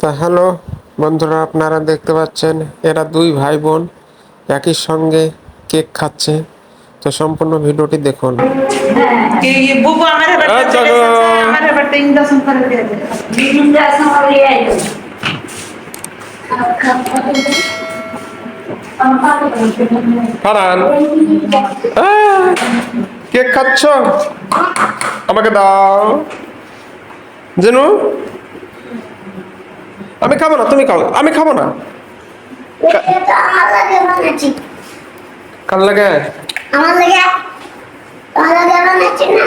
তা হ্যালো বন্ধুরা আপনারা দেখতে পাচ্ছেন এরা দুই ভাই বোন একই সঙ্গে কেক খাচ্ছে। তো সম্পূর্ণ ভিডিওটি দেখুন। কেক খাচ্ছ? আমাকে দাও। জেনু? আমি খাব না তুমি খাও। আমি খাব না। আমার লাগে আমার লাগে? আমার লাগে না।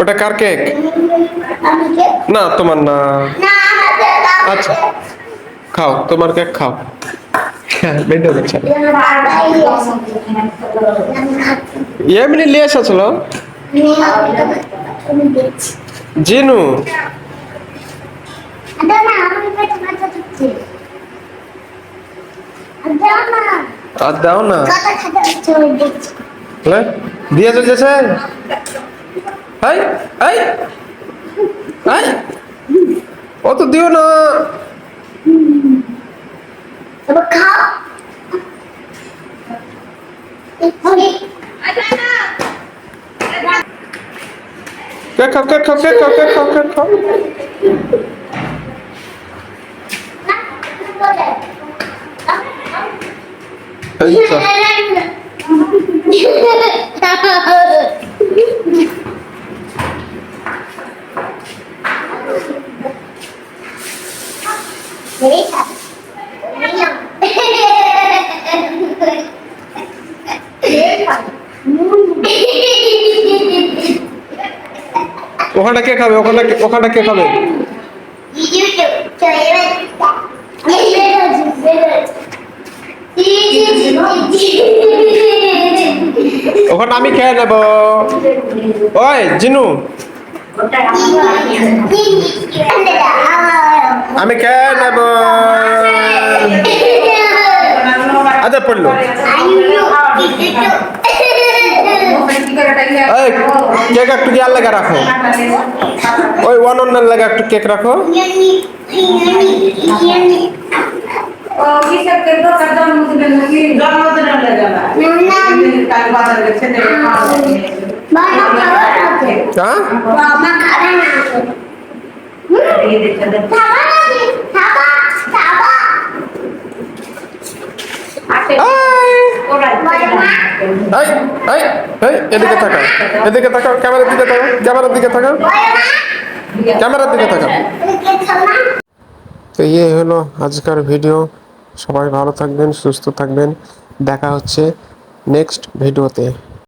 ওটা কার কেক? না তোমার না। আচ্ছা খাও তোমার কেক খাও। বেঁধে দিচ্ছে। এমনি নিয়ে এসেছিল জিনু দাও না আমি পেটে ব্যথা দিচ্ছে দাও না আর দাও না। দিয়ে চলছে হাই হাই হাই ও তো দিও না। খাও খাও খাও খাও, কেক খাও কেক খাও এই তো ওখানটা কে খাবে ওখানটা কে- ওখানটা কে খাবে ওখানে আমি খেয়ে নেব। ওই জিনু। আমি খেয়ে নেব। আচ্ছা পড়ল। কেক একটু ইয়ার লাগা রাখো। ওই ওয়ান অন্যের লাগা একটু কেক রাখো। কি সব কেক তো কদম মুখ দেন জন্মদিন লাগা এদিকে তাকাও এদিকে তাকাও ক্যামেরার দিকে তাকাও ক্যামেরার দিকে তাকাও ক্যামেরার দিকে তাকাও তো ইয়ে হলো আজকের ভিডিও সবাই ভালো থাকবেন সুস্থ থাকবেন দেখা হচ্ছে নেক্সট ভিডিওতে